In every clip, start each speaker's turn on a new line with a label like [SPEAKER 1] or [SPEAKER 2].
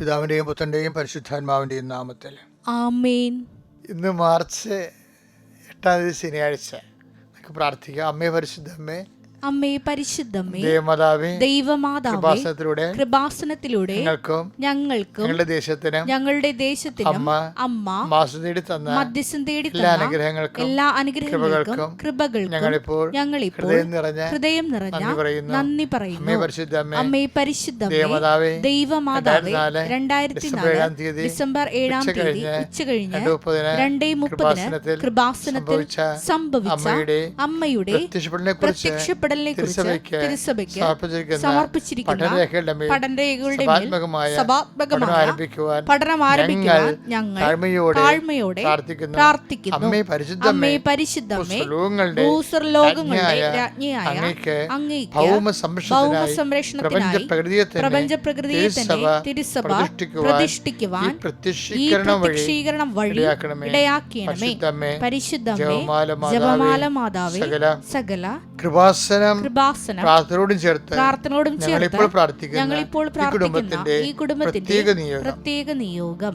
[SPEAKER 1] പിതാവിന്റെയും പുത്രന്റെയും പരിശുദ്ധാത്മാവിന്റെയും നാമത്തിൽ.
[SPEAKER 2] ആമേൻ.
[SPEAKER 1] ഇന്ന് മാർച്ച് എട്ടാം തീയതി ശനിയാഴ്ച. നമുക്ക് പ്രാർത്ഥിക്കാം. അമ്മേ പരിശുദ്ധമ്മേ
[SPEAKER 2] അമ്മേ പരിശുദ്ധമ്മേ
[SPEAKER 1] ദേവമാതാവേ
[SPEAKER 2] ദൈവമാതാവേ
[SPEAKER 1] കൃപാസനത്തിലൂടെ
[SPEAKER 2] കൃപാസനത്തിലൂടെ
[SPEAKER 1] ഞങ്ങൾക്കും
[SPEAKER 2] ഞങ്ങൾക്കും
[SPEAKER 1] ഞങ്ങളുടെ ദേശത്തിനും
[SPEAKER 2] ഞങ്ങളുടെ ദേശത്തിനും
[SPEAKER 1] അമ്മ
[SPEAKER 2] അമ്മ
[SPEAKER 1] മാസം നേടി തന്ന
[SPEAKER 2] മധ്യസ്ഥം തേടി
[SPEAKER 1] എല്ലാ അനുഗ്രഹങ്ങൾക്കും
[SPEAKER 2] എല്ലാ അനുഗ്രഹങ്ങൾക്കും
[SPEAKER 1] കൃപകൾക്കും ഞങ്ങളിപ്പോൾ
[SPEAKER 2] ഞങ്ങളിപ്പോൾ
[SPEAKER 1] ഹൃദയം നിറഞ്ഞ
[SPEAKER 2] ഹൃദയം നിറഞ്ഞ
[SPEAKER 1] നന്ദി പറയുന്നു. അമ്മേ പരിശുദ്ധമ്മേ
[SPEAKER 2] അമ്മേ
[SPEAKER 1] ദേവമാതാവേ
[SPEAKER 2] ദൈവമാതാവേ
[SPEAKER 1] രണ്ടായിരത്തി ഡിസംബർ ഏഴാം
[SPEAKER 2] നാല്
[SPEAKER 1] തീയതി
[SPEAKER 2] ഡിസംബർ ഏഴാം
[SPEAKER 1] ഉച്ച
[SPEAKER 2] തീയതി
[SPEAKER 1] കഴിഞ്ഞ്
[SPEAKER 2] ഉച്ച കഴിഞ്ഞ്
[SPEAKER 1] രണ്ടേ മുപ്പതിന് കൃപാസനത്തിൽ സംഭവിച്ച അമ്മയുടെ പ്രത്യക്ഷപ്പെടലിനെ
[SPEAKER 2] പ്രത്യക്ഷപ്പെടലിനെ കുറിച്ച്
[SPEAKER 1] തിരുസഭയ്ക്ക് സമർപ്പിച്ചിരിക്കുന്ന പഠനരേഖകളുടെ സഭാത്മകമായ പഠനം ആരംഭിക്കുവാൻ
[SPEAKER 2] ഞങ്ങൾ
[SPEAKER 1] താഴ്മയോടെ പ്രാർത്ഥിക്കുന്നു. അമ്മേ
[SPEAKER 2] ഭൂസ്വർലോകങ്ങളുടെ
[SPEAKER 1] രാജ്ഞിയായ അങ്ങേക്ക് ഭൗമ സംരക്ഷണത്തിനായി
[SPEAKER 2] സംരക്ഷണത്തിനായി
[SPEAKER 1] പ്രപഞ്ച പ്രകൃതിയെ തന്നെ തിരുസഭ പ്രതിഷ്ഠിക്കുവാൻ ഈ പ്രത്യക്ഷീകരണം വഴി ഇടയാക്കണമേ.
[SPEAKER 2] പരിശുദ്ധമേ
[SPEAKER 1] ജപമാല മാതാവേ, സകല
[SPEAKER 2] സകല
[SPEAKER 1] കൃപാസനം
[SPEAKER 2] കൃപാസനം
[SPEAKER 1] പ്രാർത്ഥനയോടും ചേർത്ത്
[SPEAKER 2] പ്രാർത്ഥനയോടും ചേർത്ത് ഞങ്ങളിപ്പോൾ
[SPEAKER 1] ഈ
[SPEAKER 2] പ്രാർത്ഥിക്കുന്ന ഈ കുടുംബത്തിന്റെ
[SPEAKER 1] പ്രത്യേക നിയോഗം.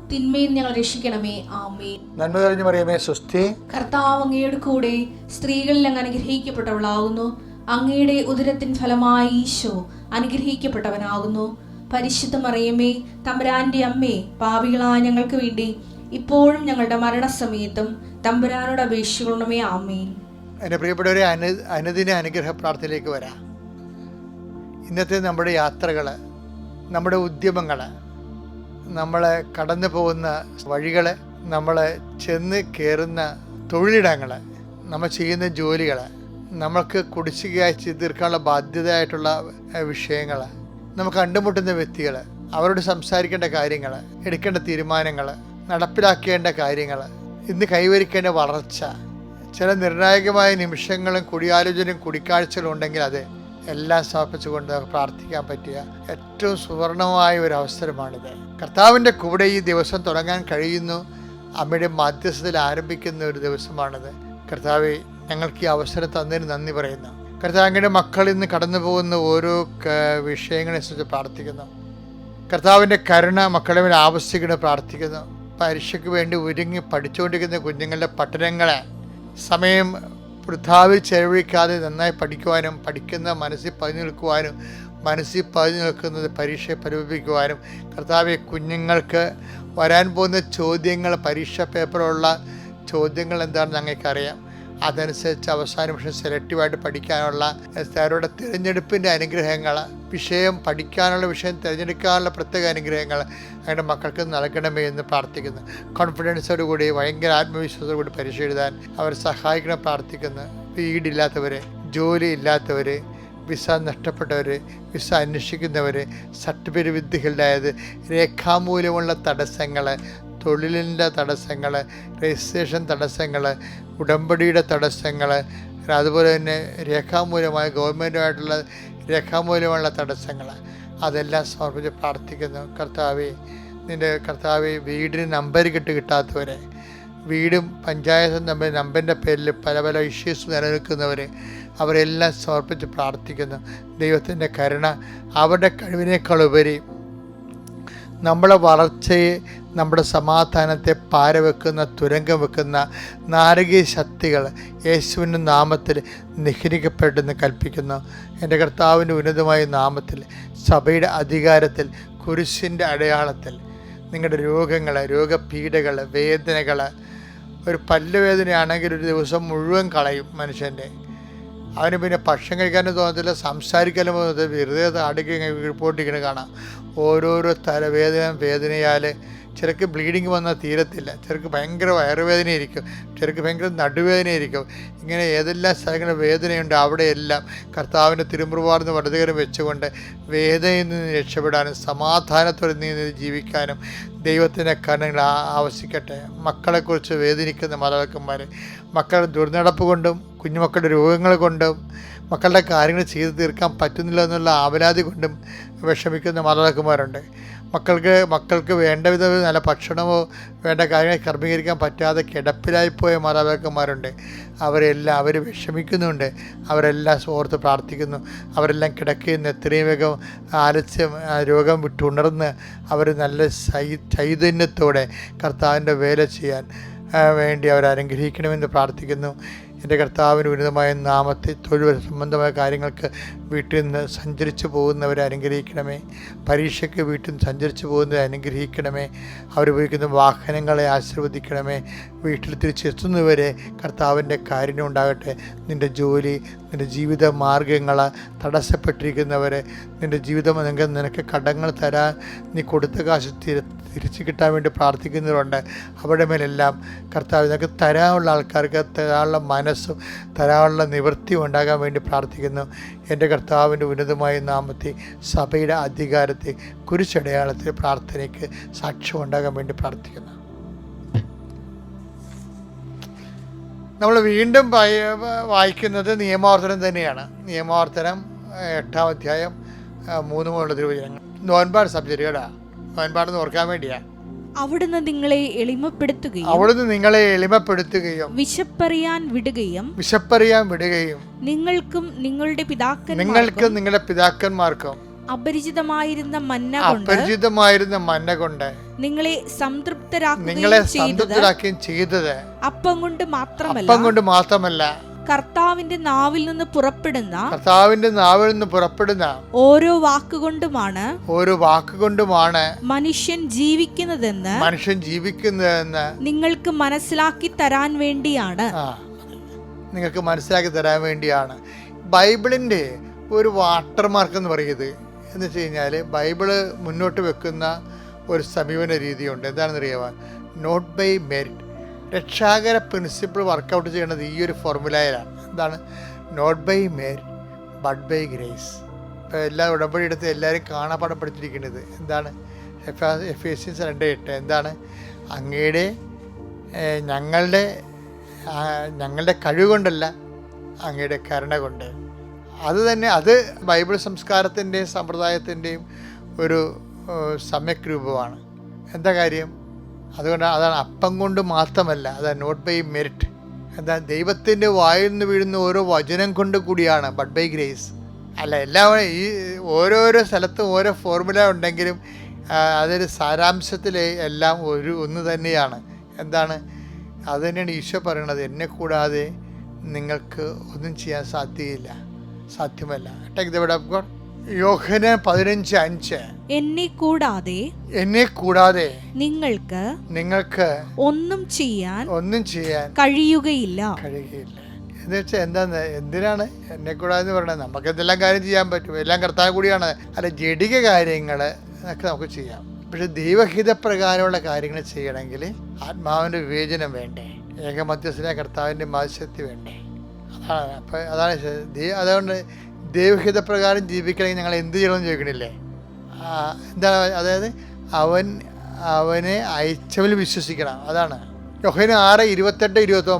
[SPEAKER 3] തിന്മയിൽ ഞങ്ങൾ രക്ഷിക്കണമേ. ആമേ
[SPEAKER 1] നന്മ തെളിഞ്ഞു മറിയമേ സ്വസ്തി.
[SPEAKER 3] കർത്താവ് അങ്ങയുടെ കൂടെ സ്ത്രീകളിൽ അങ്ങ് അനുഗ്രഹിക്കപ്പെട്ടവളാകുന്നു. അങ്ങയുടെ ഉദരത്തിൻ ഫലമായി ഈശോ അനുഗ്രഹിക്കപ്പെട്ടവനാകുന്നു. പരിശുദ്ധ മറിയമേ തമ്പുരാന്റെ അമ്മേ പാവികളായ ഞങ്ങൾക്ക് വേണ്ടി ഇപ്പോഴും ഞങ്ങളുടെ മരണസമയത്തും തമ്പുരാനോട് അപേക്ഷിക്കണമേ. ആമേ
[SPEAKER 1] എന്റെ പ്രിയപ്പെട്ടവരെ അനു അനുദിന അനുഗ്രഹ പ്രാർത്ഥനയിലേക്ക് വരാം. ഇന്നത്തെ നമ്മുടെ യാത്രകൾ നമ്മുടെ ഉദ്യമങ്ങൾ നമ്മൾ കടന്നു പോകുന്ന വഴികൾ നമ്മൾ ചെന്ന് കയറുന്ന തൊഴിലിടങ്ങൾ നമ്മൾ ചെയ്യുന്ന ജോലികൾ നമ്മൾക്ക് കുടിശ്ശികയായി തീർക്കാനുള്ള ബാധ്യതയായിട്ടുള്ള വിഷയങ്ങൾ നമുക്ക് കണ്ടുമുട്ടുന്ന വ്യക്തികൾ അവരോട് സംസാരിക്കേണ്ട കാര്യങ്ങൾ എടുക്കേണ്ട തീരുമാനങ്ങൾ നടപ്പിലാക്കേണ്ട കാര്യങ്ങൾ ഇന്ന് കൈവരിക്കേണ്ട വളർച്ച ചില നിർണായകമായ നിമിഷങ്ങളും കൂടിയാലോചനയും കൂടിക്കാഴ്ചകളും ഉണ്ടെങ്കിൽ അത് എല്ലാം സമർപ്പിച്ചുകൊണ്ട് നമുക്ക് പ്രാർത്ഥിക്കാൻ പറ്റിയ ഏറ്റവും സുവർണമായ ഒരു അവസരമാണിത്. കർത്താവിന്റെ കൂടെ ഈ ദിവസം തുടങ്ങാൻ കഴിയുന്നു. അമ്മയുടെ മധ്യസ്ഥതയിൽ ആരംഭിക്കുന്ന ഒരു ദിവസമാണിത്. കർത്താവ് ഞങ്ങൾക്ക് ഈ അവസരം തന്നതിന് നന്ദി പറയുന്നു. കർത്താവ് അങ്ങയുടെ മക്കൾ ഇന്ന് കടന്നു പോകുന്ന ഓരോ ക- വിഷയങ്ങളെ കുറിച്ച് പ്രാർത്ഥിക്കുന്നു. കർത്താവിന്റെ കരുണ മക്കളെ മേലെ ആവശ്യിക്കണം പ്രാർത്ഥിക്കുന്നു. പരീക്ഷയ്ക്ക് വേണ്ടി ഒരുങ്ങി പഠിച്ചുകൊണ്ടിരിക്കുന്ന കുഞ്ഞുങ്ങളുടെ പഠനങ്ങളെ സമയം വൃഥാവിൽ ചെലവഴിക്കാതെ നന്നായി പഠിക്കുവാനും പഠിക്കുന്ന മനസ്സിൽ പതിഞ്ഞു നിൽക്കുവാനും മനസ്സിൽ പതിഞ്ഞു നിൽക്കുന്നത് പരീക്ഷയെ പരിപിപ്പിക്കുവാനും കർത്താവെ കുഞ്ഞുങ്ങൾക്ക് വരാൻ പോകുന്ന ചോദ്യങ്ങൾ പരീക്ഷ പേപ്പറുള്ള ചോദ്യങ്ങൾ എന്താണെന്ന് ഞങ്ങൾക്കറിയാം. അതനുസരിച്ച് അവസാന നിമിഷം സെലക്റ്റീവായിട്ട് പഠിക്കാനുള്ള അവരുടെ തിരഞ്ഞെടുപ്പിന്റെ അനുഗ്രഹങ്ങൾ വിഷയം പഠിക്കാനുള്ള വിഷയം തിരഞ്ഞെടുക്കാനുള്ള പ്രത്യേക അനുഗ്രഹങ്ങൾ അങ്ങനെ മക്കൾക്ക് നൽകണമേ എന്ന് പ്രാർത്ഥിക്കുന്നു. കോൺഫിഡൻസോട് കൂടി ഭയങ്കര ആത്മവിശ്വാസത്തോടു കൂടി പരീക്ഷ എഴുതാൻ അവർ സഹായിക്കണം പ്രാർത്ഥിക്കുന്നു. വീടില്ലാത്തവർ ജോലി ഇല്ലാത്തവർ വിസ നഷ്ടപ്പെട്ടവർ വിസ അന്വേഷിക്കുന്നവർ സർട്ടിഫിക്കറ്റ് വിദ്യകളുടേത് രേഖാമൂലമുള്ള തടസ്സങ്ങൾ തൊഴിലിന്റെ തടസ്സങ്ങൾ രജിസ്ട്രേഷൻ തടസ്സങ്ങൾ ഉടമ്പടിയുടെ തടസ്സങ്ങൾ അതുപോലെ തന്നെ രേഖാമൂലമായ ഗവൺമെന്റുമായിട്ടുള്ള രേഖാമൂലമുള്ള തടസ്സങ്ങൾ. അതെല്ലാം സമർപ്പിച്ച് പ്രാർത്ഥിക്കുന്നു. കർത്താവെ നിന്റെ കർത്താവെ വീടിന് നമ്പർ കിട്ടി കിട്ടാത്തവരെ വീടും പഞ്ചായത്തും തമ്മിൽ നമ്പറിന്റെ പേരിൽ പല പല ഇഷ്യൂസ് നിലനിൽക്കുന്നവർ അവരെല്ലാം സമർപ്പിച്ച് പ്രാർത്ഥിക്കുന്നു. ദൈവത്തിന്റെ കരുണ അവരുടെ കഴിവിനേക്കാളുപരി നമ്മളെ വളർച്ചയെ നമ്മുടെ സമാധാനത്തെ പാരവെക്കുന്ന തുരങ്കം വെക്കുന്ന നാരകീയ ശക്തികൾ യേശുവിന്റെ നാമത്തിൽ നിഹരിക്കപ്പെട്ടെന്ന് കൽപ്പിക്കുന്നു. എന്റെ കർത്താവിന്റെ ഉന്നതമായ നാമത്തിൽ സഭയുടെ അധികാരത്തിൽ കുരിശിന്റെ അടയാളത്തിൽ നിങ്ങളുടെ രോഗങ്ങൾ രോഗപീഠകൾ വേദനകൾ ഒരു പല്ലുവേദനയാണെങ്കിൽ ഒരു ദിവസം മുഴുവൻ കളയും മനുഷ്യന്റെ. അവന് പിന്നെ ഭക്ഷണം കഴിക്കാനും തോന്നത്തില്ല സംസാരിക്കാനും തോന്നത്തില്ല. വെറുതെ അടിക്കി റിപ്പോർട്ട് ഇങ്ങനെ കാണാം. ഓരോരോ തലവേദന വേദനയാൽ ചിലക്ക് ബ്ലീഡിങ് വന്നാൽ തീരത്തില്ല. ചിലക്ക് ഭയങ്കര വയറുവേദനയായിരിക്കും. ചിലക്ക് ഭയങ്കര നടുവേദനയായിരിക്കും. ഇങ്ങനെ ഏതെല്ലാം സ്ഥലങ്ങളിൽ വേദനയുണ്ട് അവിടെയെല്ലാം കർത്താവിന്റെ തിരുമുറുവാർന്ന് വലതുകരം വെച്ചുകൊണ്ട് വേദനയിൽ നിന്ന് രക്ഷപ്പെടാനും സമാധാനത്തോടെ നിന്ന് ജീവിക്കാനും ദൈവത്തിന്റെ കരുണകൾ ആ- ആവശ്യിക്കട്ടെ മക്കളെക്കുറിച്ച് വേദനിക്കുന്ന മാതാപിതാക്കന്മാർ മക്കളുടെ ദുർനടപ്പ് കൊണ്ടും കുഞ്ഞുമക്കളുടെ രോഗങ്ങൾ കൊണ്ടും മക്കളുടെ കാര്യങ്ങൾ ചെയ്തു തീർക്കാൻ പറ്റുന്നില്ല എന്നുള്ള ആവലാതി കൊണ്ടും വിഷമിക്കുന്ന മാതാപിതാക്കന്മാരുണ്ട്. മക്കൾക്ക് മക്കൾക്ക് വേണ്ട വിധം നല്ല ഭക്ഷണമോ വേണ്ട കാര്യങ്ങൾ ക്രമീകരിക്കാൻ പറ്റാതെ കിടപ്പിലായിപ്പോയ മാതാപിതാക്കന്മാരുണ്ട്. അവരെല്ലാം അവർ വിഷമിക്കുന്നുണ്ട്. അവരെല്ലാം ഓർത്ത് പ്രാർത്ഥിക്കുന്നു. അവരെല്ലാം കിടക്കുന്ന എത്രയും വേഗം ആലസ്യം രോഗം വിട്ടുണർന്ന് അവർ നല്ല ചൈതന്യത്തോടെ കർത്താവിന്റെ വേല ചെയ്യാൻ വേണ്ടി അവർ അനുഗ്രഹിക്കണമെന്ന് പ്രാർത്ഥിക്കുന്നു. എന്റെ കർത്താവിന് ഉന്നതമായ നാമത്തെ തൊഴിൽ സംബന്ധമായ കാര്യങ്ങൾക്ക് വീട്ടിൽ നിന്ന് സഞ്ചരിച്ചു പോകുന്നവരെ അനുഗ്രഹിക്കണമേ. പരീക്ഷയ്ക്ക് വീട്ടിൽ നിന്ന് സഞ്ചരിച്ചു പോകുന്നവരെ അനുഗ്രഹിക്കണമേ. അവരുപയോഗിക്കുന്ന വാഹനങ്ങളെ ആശീർവദിക്കണമേ. വീട്ടിൽ തിരിച്ചെത്തുന്നവരെ കർത്താവിന്റെ കാരുണ്യം ഉണ്ടാകട്ടെ. നിന്റെ ജോലി നിന്റെ ജീവിത മാർഗങ്ങൾ തടസ്സപ്പെട്ടിരിക്കുന്നവരെ നിന്റെ ജീവിതം നിനക്ക് നിനക്ക് കടങ്ങൾ തരാൻ നീ കൊടുത്ത കാശ് തിര തിരിച്ചു കിട്ടാൻ വേണ്ടി പ്രാർത്ഥിക്കുന്നവരുണ്ട്. അവരുടെ മേലെല്ലാം കർത്താവ് ഇതൊക്കെ തരാനുള്ള ആൾക്കാർക്ക് തരാനുള്ള മനസ്സും തരാനുള്ള നിവൃത്തിയും ഉണ്ടാകാൻ വേണ്ടി പ്രാർത്ഥിക്കുന്നു. എന്റെ കർത്താവിന്റെ ഉന്നതമായ നാമത്തെ സഭയുടെ അധികാരത്തെ കുരിശടയാളത്തിൽ പ്രാർത്ഥനയ്ക്ക് സാക്ഷ്യം ഉണ്ടാകാൻ വേണ്ടി പ്രാർത്ഥിക്കുന്നു. നമ്മൾ വീണ്ടും വായിക്കുന്നത് നിയമാവർത്തനം തന്നെയാണ്. നിയമാവർത്തനം എട്ടാം അധ്യായം മൂന്ന് മുതലുള്ള തിരുവചനങ്ങൾ. നോൻപാട് സബ്ജക്റ്റ് കേടാ നോൻപാടെന്ന് ഓർക്കാൻ വേണ്ടിയാ.
[SPEAKER 2] അവിടുന്ന് നിങ്ങളെ എളിമപ്പെടുത്തുകയും
[SPEAKER 1] അവിടുന്ന് നിങ്ങളെ എളിമപ്പെടുത്തുകയും
[SPEAKER 2] വിശപ്പറിയാൻ വിടുകയും
[SPEAKER 1] വിശപ്പറിയാൻ വിടുകയും
[SPEAKER 2] നിങ്ങൾക്കും നിങ്ങളുടെ
[SPEAKER 1] നിങ്ങൾക്ക്
[SPEAKER 2] നിങ്ങൾക്കും
[SPEAKER 1] നിങ്ങളുടെ പിതാക്കന്മാർക്കും
[SPEAKER 2] അപരിചിതമായിരുന്ന മന്ന
[SPEAKER 1] അപരിചിതമായിരുന്ന മന്ന കൊണ്ട്
[SPEAKER 2] നിങ്ങളെ
[SPEAKER 1] നിങ്ങളെ
[SPEAKER 2] സംതൃപ്തരാക്കുകയും ചെയ്തത്
[SPEAKER 1] സംതൃപ്തരാക്കുകയും ചെയ്തത്
[SPEAKER 2] അപ്പം കൊണ്ട് മാത്രമല്ല
[SPEAKER 1] അപ്പം കൊണ്ട് മാത്രമല്ല
[SPEAKER 2] കർത്താവിന്റെ നാവിൽ നിന്ന് പുറപ്പെടുന്ന
[SPEAKER 1] കർത്താവിന്റെ നാവിൽ നിന്ന് പുറപ്പെടുന്ന
[SPEAKER 2] ഓരോ വാക്കുകൊണ്ടുമാണ്
[SPEAKER 1] ഓരോ വാക്കുകൊണ്ടുമാണ്
[SPEAKER 2] മനുഷ്യൻ ജീവിക്കുന്നതെന്ന്
[SPEAKER 1] മനുഷ്യൻ ജീവിക്കുന്നതെന്ന്
[SPEAKER 2] നിങ്ങൾക്ക് മനസ്സിലാക്കി തരാൻ വേണ്ടിയാണ്.
[SPEAKER 1] നിങ്ങൾക്ക് മനസ്സിലാക്കി തരാൻ വേണ്ടിയാണ്. ബൈബിളിന്റെ ഒരു വാട്ടർമാർക്ക് എന്ന് പറയുന്നത് എന്ന് വെച്ച് കഴിഞ്ഞാൽ ബൈബിൾ മുന്നോട്ട് വെക്കുന്ന ഒരു സമീപന രീതിയുണ്ട്. എന്താണെന്ന് അറിയാമോ നോട്ട് ബൈ മെറിറ്റ് രക്ഷാകര പ്രിൻസിപ്പിൾ വർക്കൗട്ട് ചെയ്യുന്നത് ഈ ഒരു ഫോർമുലയിലാണ് എന്താണ്? Not by merit but by grace ഇപ്പോൾ എല്ലാ ഉടമ്പടി എടുത്ത് എല്ലാവരും കാണാപ്പാടം പഠിച്ചിരിക്കുന്നത് എന്താണ്? എഫ് എഫ് എസ് രണ്ട് എട്ട്. എന്താണ്? അങ്ങയുടെ ഞങ്ങളുടെ ഞങ്ങളുടെ കഴിവ് കൊണ്ടല്ല അങ്ങയുടെ കരുണ കൊണ്ട്. അത് തന്നെ അത് ബൈബിൾ സംസ്കാരത്തിന്റെയും സമ്പ്രദായത്തിന്റെയും ഒരു സമ്യക് രൂപമാണ്. എന്താ കാര്യം? അതുകൊണ്ട് അതാണ് അപ്പം കൊണ്ട് മാത്രമല്ല അതാണ് നോട്ട് ബൈ മെറിറ്റ് എന്താ ദൈവത്തിന്റെ വായിൽ നിന്ന് വീഴുന്ന ഓരോ വചനം കൊണ്ട് കൂടിയാണ് ബട്ട് ബൈ ഗ്രേസ് അല്ല എല്ലാ ഈ ഓരോരോ സ്ഥലത്തും ഓരോ ഫോർമുല ഉണ്ടെങ്കിലും അതൊരു സാരാംശത്തിൽ എല്ലാം ഒരു ഒന്ന് തന്നെയാണ്. എന്താണ്? അത് തന്നെയാണ് ഈശോ പറയണത് എന്നെ കൂടാതെ നിങ്ങൾക്ക് ഒന്നും ചെയ്യാൻ സാധ്യയില്ല സാധ്യമല്ല. Take the word of God യോഹന പതിനഞ്ച് അഞ്ച്.
[SPEAKER 2] എന്നെ കൂടാതെ
[SPEAKER 1] എന്നെ കൂടാതെ
[SPEAKER 2] നിങ്ങൾക്ക്
[SPEAKER 1] നിങ്ങൾക്ക്
[SPEAKER 2] ഒന്നും ചെയ്യാൻ
[SPEAKER 1] ഒന്നും ചെയ്യാൻ
[SPEAKER 2] കഴിയുകയില്ല.
[SPEAKER 1] കഴിയുകയില്ല. എന്ന് വെച്ചാൽ എന്താന്ന്? എന്തിനാണ് എന്നെ കൂടാതെ എന്ന് പറയുന്നത് നമുക്ക് എന്തെല്ലാം കാര്യം ചെയ്യാൻ പറ്റും? എല്ലാം കർത്താവ് കൂടിയാണ്. അല്ല ജഡിക കാര്യങ്ങൾ ഒക്കെ നമുക്ക് ചെയ്യാം. പക്ഷെ ദൈവഹിത പ്രകാരമുള്ള കാര്യങ്ങൾ ചെയ്യണമെങ്കിൽ ആത്മാവിന്റെ വിവേചനം വേണ്ടേ? ഏകമധ്യസ്ഥനെ കർത്താവിന്റെ മാത്സ്യത്തി വേണ്ടേ? അതാണ്. അപ്പം അതാണ് അതുകൊണ്ട് ദൈവഹിത പ്രകാരം ജീവിക്കണമെങ്കിൽ ഞങ്ങൾ എന്ത് ചെയ്യണമെന്ന് ചോദിക്കണില്ലേ? എന്താണ് എന്താ അതായത് അവൻ അവനെ അയച്ചവൽ വിശ്വസിക്കണം. അതാണ്. യോഹന ആറ് ഇരുപത്തെട്ട് ഇരുപത്തി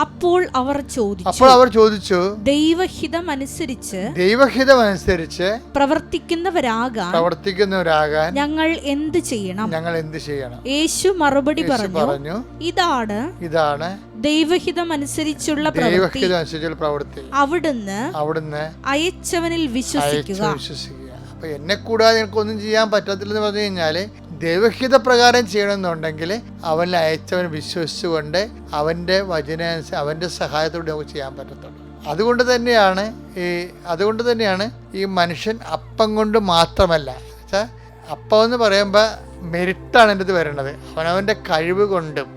[SPEAKER 2] അപ്പോൾ അവർ ചോദിച്ചു
[SPEAKER 1] അപ്പോൾ അവർ ചോദിച്ചു
[SPEAKER 2] ദൈവഹിതം അനുസരിച്ച്
[SPEAKER 1] ദൈവഹിതമനുസരിച്ച്
[SPEAKER 2] പ്രവർത്തിക്കുന്നവരാകാൻ
[SPEAKER 1] പ്രവർത്തിക്കുന്നവരാകാൻ
[SPEAKER 2] ഞങ്ങൾ എന്ത് ചെയ്യണം?
[SPEAKER 1] ഞങ്ങൾ എന്ത് ചെയ്യണം?
[SPEAKER 2] യേശു മറുപടി പറഞ്ഞു ഇതാണ്
[SPEAKER 1] ഇതാണ്
[SPEAKER 2] ദൈവഹിതം അനുസരിച്ചുള്ള
[SPEAKER 1] ദൈവഹിതം അനുസരിച്ചുള്ള പ്രവൃത്തി.
[SPEAKER 2] അവിടുന്ന്
[SPEAKER 1] അവിടുന്ന്
[SPEAKER 2] അയച്ചവനിൽ വിശ്വസിക്കുക.
[SPEAKER 1] വിശ്വസിക്കുക. അപ്പൊ എന്നെ കൂടാതെ എനിക്കൊന്നും ചെയ്യാൻ പറ്റത്തില്ലെന്ന് പറഞ്ഞു കഴിഞ്ഞാൽ ദൈവഹിത പ്രകാരം ചെയ്യണമെന്നുണ്ടെങ്കിൽ അവനിൽ അയച്ചവൻ വിശ്വസിച്ചുകൊണ്ട് അവന്റെ വചന അവന്റെ സഹായത്തോടെ നമുക്ക് ചെയ്യാൻ പറ്റത്തുള്ളൂ. അതുകൊണ്ട് തന്നെയാണ് ഈ അതുകൊണ്ട് തന്നെയാണ് ഈ മനുഷ്യൻ അപ്പം കൊണ്ട് മാത്രമല്ല. വെച്ചാൽ അപ്പം എന്ന് പറയുമ്പോൾ മെരിറ്റാണ് എന്റെ ഇത് വരണത് അവനവന്റെ കഴിവ് കൊണ്ടും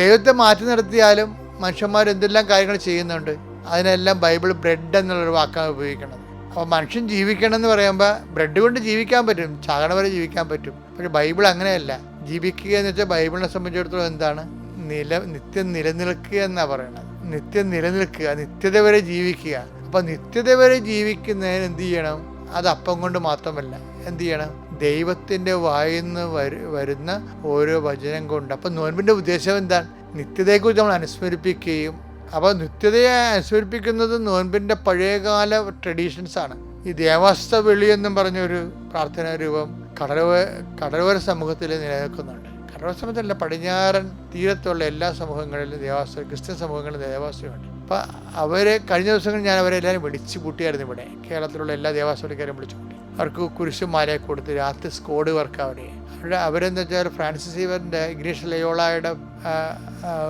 [SPEAKER 1] ദൈവത്തെ മാറ്റി നിർത്തിയാലും മനുഷ്യന്മാർ എന്തെല്ലാം കാര്യങ്ങൾ ചെയ്യുന്നുണ്ട് അതിനെല്ലാം ബൈബിൾ ബ്രെഡ് എന്നുള്ളൊരു വാക്കാണ് ഉപയോഗിക്കുന്നത്. അപ്പോൾ മനുഷ്യൻ ജീവിക്കണം എന്ന് പറയുമ്പോൾ ബ്രെഡ് കൊണ്ട് ജീവിക്കാൻ പറ്റും ചാകണ വരെ ജീവിക്കാൻ പറ്റും. പക്ഷെ ബൈബിൾ അങ്ങനെയല്ല. ജീവിക്കുക എന്ന് വെച്ചാൽ ബൈബിളിനെ സംബന്ധിച്ചിടത്തോളം എന്താണ്? നില നിത്യം നിലനിൽക്കുക എന്നാണ് പറയുന്നത് നിത്യം നിലനിൽക്കുക നിത്യത വരെ ജീവിക്കുക. അപ്പം നിത്യത വരെ ജീവിക്കുന്നതിന് എന്ത് ചെയ്യണം? അത് അപ്പം കൊണ്ട് മാത്രമല്ല എന്ത് ചെയ്യണം? ദൈവത്തിന്റെ വായിന്ന് വരു വരുന്ന ഓരോ വചനം കൊണ്ട്. അപ്പം നോൻപിന്റെ ഉദ്ദേശം എന്താണ്? നിത്യതയെക്കുറിച്ച് നമ്മൾ അനുസ്മരിപ്പിക്കുകയും അപ്പോൾ നിത്യതയെ അനുസ്മരിപ്പിക്കുന്നത് നോൻപിന്റെ പഴയകാല ട്രഡീഷൻസാണ് ഈ ദേവാസ്ത വെളി എന്നും പറഞ്ഞൊരു പ്രാർത്ഥനാ രൂപം കടലോര കടലോര സമൂഹത്തിൽ നിലനിൽക്കുന്നുണ്ട്. കടലോര സമൂഹത്തിലല്ല പടിഞ്ഞാറൻ തീരത്തുള്ള എല്ലാ സമൂഹങ്ങളിലും ദേവാസ്ത ക്രിസ്ത്യൻ സമൂഹങ്ങളിലും ദേവാസ്ഥയുണ്ട് അപ്പം അവരെ കഴിഞ്ഞ ദിവസങ്ങളിൽ ഞാൻ അവരെ എല്ലാവരും വിളിച്ചു കൂട്ടിയായിരുന്നു ഇവിടെ. കേരളത്തിലുള്ള എല്ലാ ദേവാസ്വലിക്കാരും വിളിച്ചു കൂട്ടി. അവർക്ക് കുരിശുമാരെ കൊടുത്ത് രാത്രി സ്കോഡ് വർക്ക് അവിടെ. അവരുടെ അവരെന്ന് വെച്ചാൽ ഫ്രാൻസിസ് ഈവറിന്റെ ഇഗ്നീഷ് ലയോളായുടെ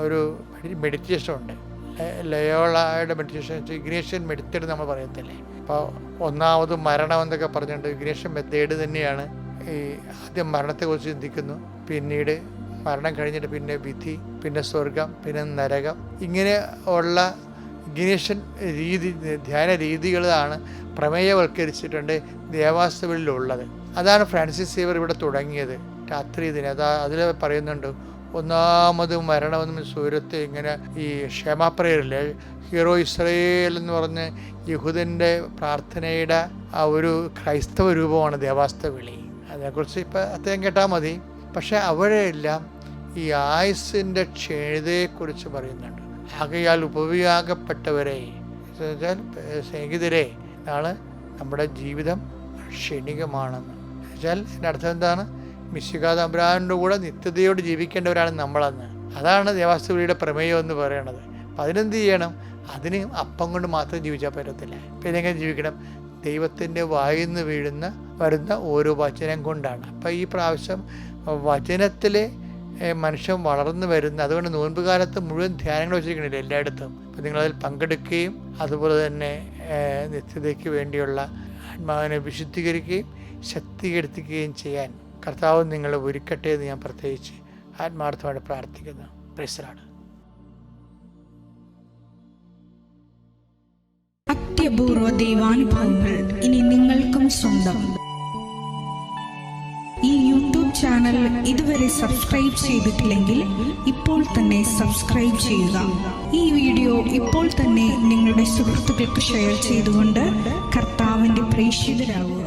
[SPEAKER 1] ഒരു മെഡിറ്റേഷൻ ഉണ്ട്. ലയോളായുടെ മെഡിറ്റേഷൻ ഇഗ്നേഷ്യൻ മെത്തേഡ് നമ്മൾ പറയത്തില്ലേ? അപ്പോൾ ഒന്നാമത് മരണം എന്നൊക്കെ പറഞ്ഞിട്ടുണ്ട്. ഇഗ്നേഷ്യൻ മെത്തേഡ് തന്നെയാണ്. ഈ ആദ്യം മരണത്തെക്കുറിച്ച് ചിന്തിക്കുന്നു. പിന്നീട് മരണം കഴിഞ്ഞിട്ട് പിന്നെ വിധി പിന്നെ സ്വർഗം പിന്നെ നരകം. ഇങ്ങനെ ഉള്ള ഇഗ്നേഷ്യൻ രീതി ധ്യാന രീതികളാണ് പ്രമേയവൽക്കരിച്ചിട്ടുണ്ട് ദേവാസ്തവലിലുള്ളത് അതാണ് ഫ്രാൻസിസ് സേവർ ഇവിടെ തുടങ്ങിയത്. രാത്രി ഇതിന് അതാ അതിൽ പറയുന്നുണ്ട് ഒന്നാമത് മരണമെന്നും സൂര്യത്തെ ഇങ്ങനെ ഈ ക്ഷമാപ്രയറില്ലേ? ഹീറോ ഇസ്രയേൽ എന്ന് പറഞ്ഞ് യഹൂദന്റെ പ്രാർത്ഥനയുടെ ആ ഒരു ക്രൈസ്തവ രൂപമാണ് ദേവാസ്ത വിളി. അതിനെക്കുറിച്ച് ഇപ്പം അദ്ദേഹം കേട്ടാൽ മതി. പക്ഷെ അവിടെയെല്ലാം ഈ ആയുസിന്റെ ക്ഷേതയെക്കുറിച്ച് പറയുന്നുണ്ട്. ആകയാൽ ഉപവിയാകപ്പെട്ടവരെ സ്നേഹിതരെ നാളെ നമ്മുടെ ജീവിതം ക്ഷണികമാണെന്ന്. വെച്ചാൽ എന്റെ അർത്ഥം എന്താണ്? മിശിക അബ്രഹാമിന്റെ കൂടെ നിത്യതയോട് ജീവിക്കേണ്ടവരാണ് നമ്മളെന്ന്. അതാണ് ദേവാസ്തുവിയുടെ പ്രമേയം എന്ന് പറയണത്. അതിനെന്ത് ചെയ്യണം? അതിന് അപ്പം കൊണ്ട് മാത്രം ജീവിച്ചാൽ പറ്റത്തില്ല. പിന്നെ എങ്ങനെ ജീവിക്കണം? ദൈവത്തിന്റെ വായിൽ നിന്ന് വീഴുന്ന വരുന്ന ഓരോ വചനം കൊണ്ടാണ്. അപ്പം ഈ പ്രാവശ്യം വചനത്തിലെ മനുഷ്യൻ വളർന്നു വരുന്ന അതുകൊണ്ട് നോൻപ് കാലത്ത് മുഴുവൻ ധ്യാനങ്ങൾ വെച്ചിരിക്കുന്നില്ല എല്ലായിടത്തും. അപ്പം നിങ്ങളതിൽ പങ്കെടുക്കുകയും അതുപോലെ തന്നെ നിത്യതയ്ക്ക് വേണ്ടിയുള്ള ആത്മാവിനെ വിശുദ്ധീകരിക്കുകയും ശക്തീകരിക്കുകയും ചെയ്യാൻ കർത്താവ് നിങ്ങളെ ഒരുക്കട്ടെ എന്ന് ഞാൻ പ്രത്യേകിച്ച് ആത്മാർത്ഥമായിട്ട് പ്രാർത്ഥിക്കുന്നു. പ്രശ്നമാണ്
[SPEAKER 4] അത്യപൂർവ ദൈവാനുഭവങ്ങൾ ഇനി നിങ്ങൾക്കും സ്വന്തം. ഈ യൂട്യൂബ് ചാനൽ ഇതുവരെ സബ്സ്ക്രൈബ് ചെയ്തിട്ടില്ലെങ്കിൽ ഇപ്പോൾ തന്നെ സബ്സ്ക്രൈബ് ചെയ്യുക. ഈ വീഡിയോ ഇപ്പോൾ തന്നെ നിങ്ങളുടെ സുഹൃത്തുക്കൾക്ക് ഷെയർ ചെയ്തുകൊണ്ട് കർത്താവിന്റെ പ്രേക്ഷിതരാകുക.